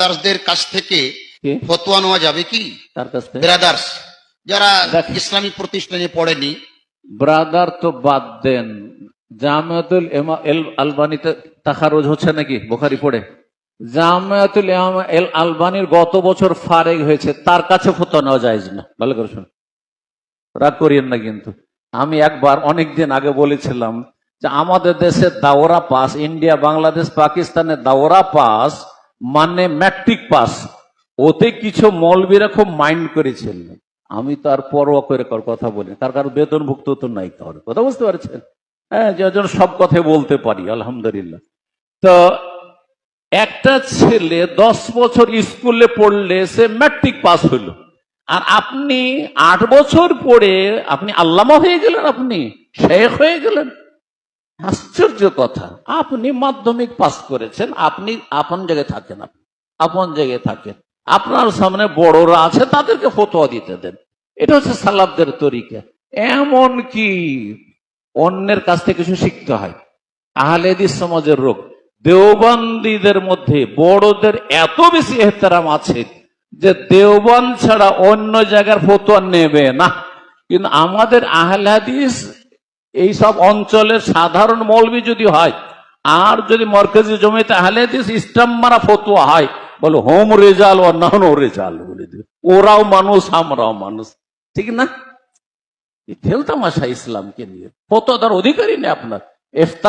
ব্রাদার্সদের কাছ থেকে ফতোয়া নেওয়া যাবে কি? তার কাছ থেকে? ব্রাদার্স যারা ইসলামী প্রতিষ্ঠানে পড়েনি। ব্রাদার তো বাদ দেন। জামায়াতুল আলবানিতে তাখারুজ হচ্ছে নাকি? বোখারি পড়ে। জামায়াতুল এল আলবানির গত বছর ফারেক হয়েছে তার কাছে ফতোয়া নেওয়া যায় না। ভালো করে শুনুন রাগ করিয়েন না কিন্তু। আমি একবার অনেক দিন আগে বলেছিলাম যে আমাদের দেশে দাওরা পাস ইন্ডিয়া বাংলাদেশ পাকিস্তানের দাওরা পাস মানে ম্যাট্রিক পাস। ওতে কিছু মৌলবীরা খুব মাইন্ড করেছিল আমি তো আর পরোয়া করে কথা বলি তার কারণ বেতনভুক্ত তো নাই কারোর কথা বুঝতে পারছেন? হ্যাঁ সব কথাই বলতে পারি, আলহামদুলিল্লাহ। তো একটা ছেলে দশ বছর স্কুলে পড়লে সে ম্যাট্রিক পাস হলো। আর আপনি আট বছর পড়ে আপনি আল্লামা হয়ে গেলেন আপনি, শেখ হয়ে গেলেন। আশ্চর্য কথা। আপনি মাধ্যমিক পাস করেছেন, আপনি আপন জায়গায় থাকেন আপনি জায়গায় থাকেন। আপনার সামনে বড়রা আছে, তাদেরকে ফতোয়া দিতে দেন। এটা হচ্ছে সালাবদের তরিকা। এমন কি অন্যের কাছ থেকে কিছু শিখতে হয়? আহলেদিস সমাজের রোগ। দেওবন্দীদের মধ্যে বড়দের এত বেশি এহতারাম আছে যে দেওবন ছাড়া অন্য জায়গার ফতোয়া নেবে না। কিন্তু আমাদের আহলে হাদিস এই সব অঞ্চলের সাধারণ মৌলবি যদি হয়, আর যদি মরকজি জমিতে হালে দিস ইস্টাম মারা ফতুয়া হয়, বলো হোম রেজাল ও নন ও রেজাল বলে দিবে। ওরাও মানুষ, আমরাও মানুষ। ঠিক না? এই খেলতামাশা ইসলামকে নিয়ে। ফতোয়া তার অধিকারই নেই আপনার। ইফতার